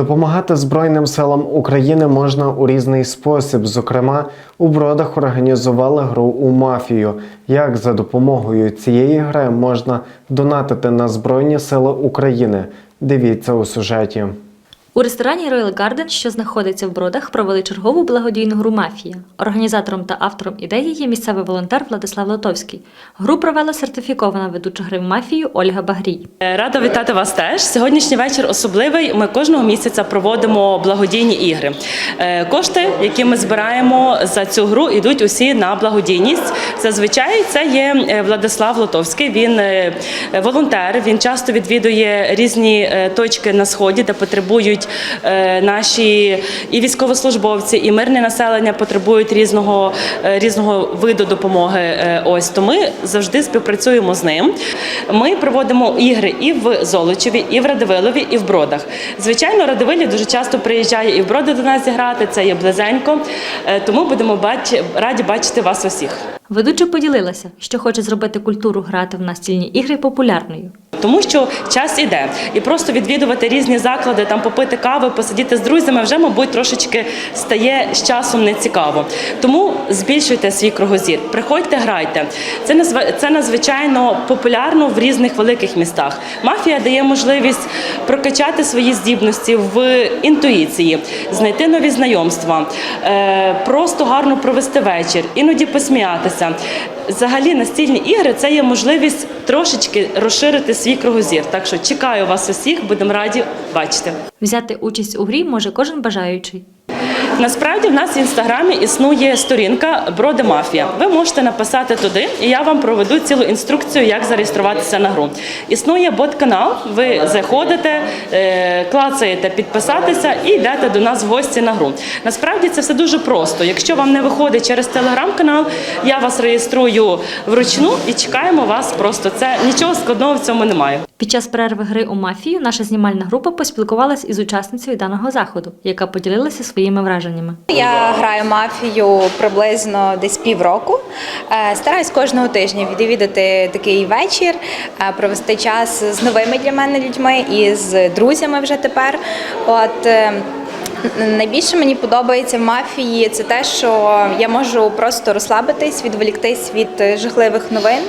Допомагати Збройним силам України можна у різний спосіб. Зокрема, у бродах організували гру у мафію. Як за допомогою цієї гри можна донатити на Збройні Сили України? Дивіться у сюжеті. У ресторані Royal Garden, що знаходиться в Бродах, провели чергову благодійну гру Мафія. Організатором та автором ідеї є місцевий волонтер Владислав Лотовський. Гру провела сертифікована ведуча гри мафію Ольга Багрій. Е, Рада вітати вас теж. Сьогоднішній вечір особливий. Ми кожного місяця проводимо благодійні ігри. Е, Кошти, які ми збираємо за цю гру, йдуть усі на благодійність. Зазвичай це є е, Владислав Лотовський. Він волонтер. Він часто відвідує різні точки на сході, де потребують е, наші і військовослужбовці, і мирне населення потребують різного е, різного виду допомоги. Е, Ось то ми завжди співпрацюємо з ним. Ми проводимо ігри і в Золочеві, і в Радивилові, і в Бродах. Звичайно, Радивилі дуже часто приїжджає і в Броди до нас зіграти. Це є близенько. Тому будемо бач- раді бачити вас усіх. Ведуча поділилася, що хоче зробити культуру грати в настільні ігри популярною. Тому що час іде, і просто відвідувати різні заклади, там попити кави, посидіти з друзями вже, мабуть, трошечки стає з часом нецікаво. Тому збільшуйте свій кругозір, приходьте, грайте. Це це надзвичайно популярно в різних великих містах. Мафія дає можливість прокачати свої здібності в інтуїції, знайти нові знайомства, е, просто гарно провести вечір, іноді посміятися. Взагалі настільні ігри це є можливість трошечки розширити свій кругозір. Так що чекаю вас усіх, будемо раді бачити. Взяти участь у грі може кожен бажаючий. Насправді в нас в інстаграмі існує сторінка Броди Мафія. Ви можете написати туди, і я вам проведу цілу інструкцію, як зареєструватися на гру. Існує бот-канал. Ви заходите, е, клацаєте підписатися і йдете до нас в гості на гру. Насправді це все дуже просто. Якщо вам не виходить через телеграм-канал, я вас реєструю вручну і чекаємо вас. Просто це нічого складного в цьому немає. Під час перерви гри у мафію наша знімальна група поспілкувалась із учасницею даного заходу, яка поділилася своїми враженнями. Я граю мафію приблизно десь півроку. Е, Стараюсь кожного тижня відвідати такий вечір, е, провести час з новими для мене людьми і з друзями вже тепер. От е, найбільше мені подобається в мафії це те, що я можу просто розслабитись, відволіктись від жахливих новин.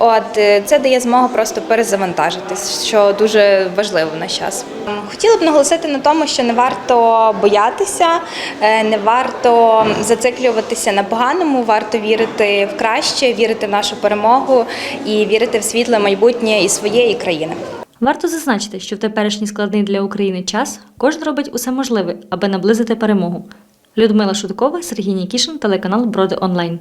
От е, це дає змогу просто перезавантажитись, що дуже важливо в наш час. Хотіла б наголосити на тому, що не варто боятися, е, не варто зациклюватися на поганому, варто вірити в краще, вірити в нашу перемогу і вірити в світле майбутнє і своєї країни. Варто зазначити, що в теперішній складний для України час кожен робить усе можливе, аби наблизити перемогу. Людмила Шуткова, Сергій Нікішин, телеканал Броди Онлайн.